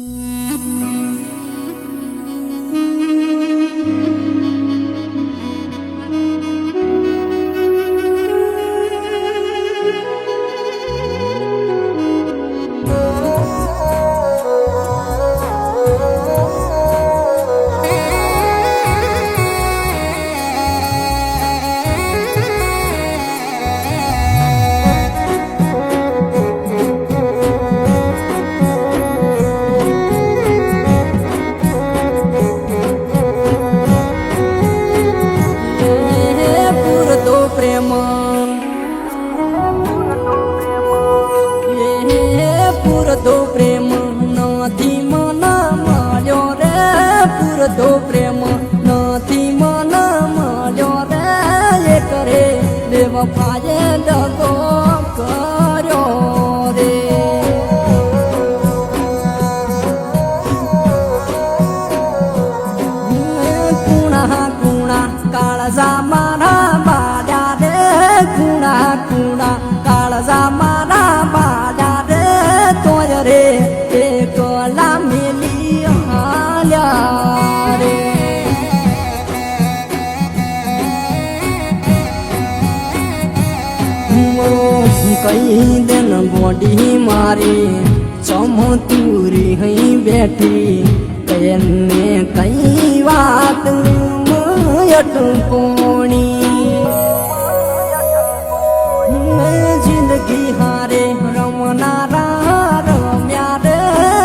Mm-hmm. કઈ દેન body મારી. ચમતુરી હઈ બેઠી. તેને કઈ વાત અટકોણી જિંદગી હારે રમનારા રમ્યા રે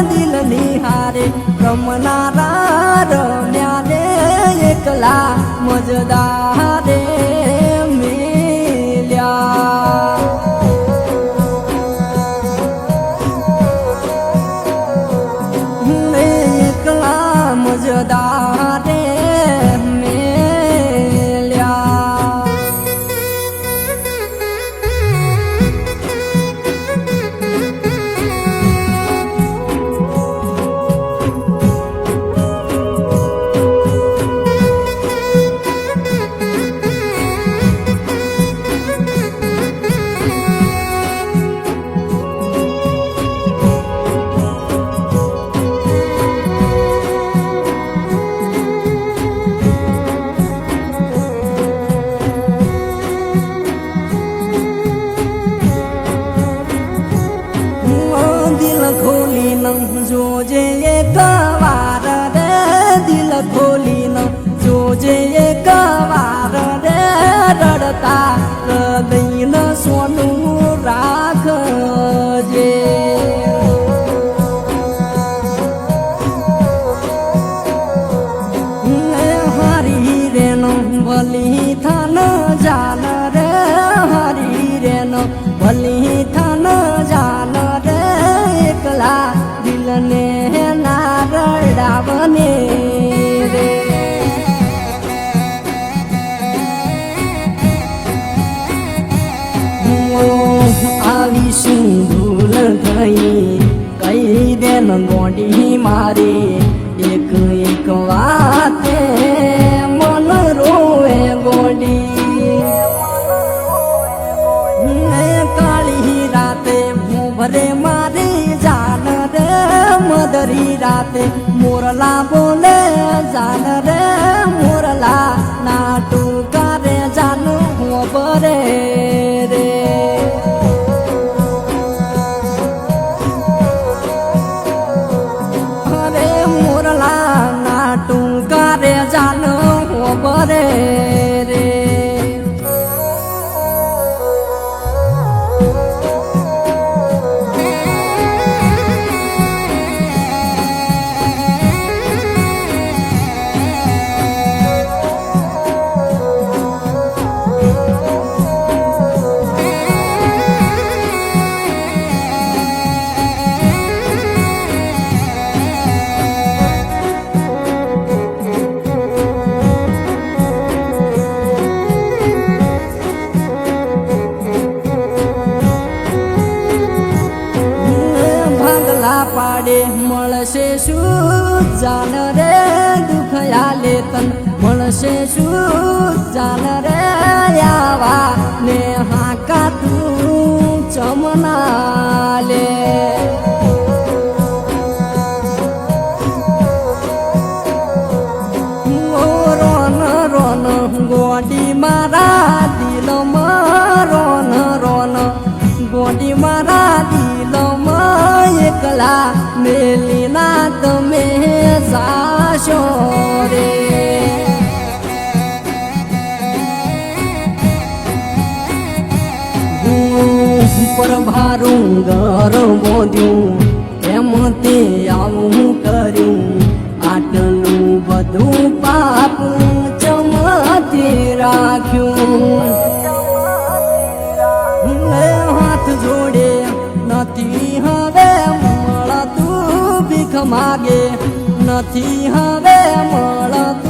દિલની હારે રમનારા રમ્યા રે. એકલા મજદારે દિલ ખોલી ન જોજે એક વાર રે દિલ ખોલી ન જોજે ગોડી મારી, એક એક વાતે મન રોવે ગોડી. કાળી રાતે ભરે મારી જાન રે મદરી રાતે મોરલા બોલે જાન રે, મોરલા ના ટૂંકા રે જાન હું બરે હું જાન રે દુખયાલે તન મળશે શું જાન રે આવા ને હાકા તું ચમનાલે? રોન રોન, ગોડી મારા દિલ રોન રોન, ગોડી મારા દિલ એકલા મેલીના લે ઘર મોદ્યું એમ તે આવું કર્યું. આટલું બધું પાપ ચમતી રાખ્યું. હાથ જોડે નથી, હવે મળતું ભીખ માગે. નથી, હવે મળતું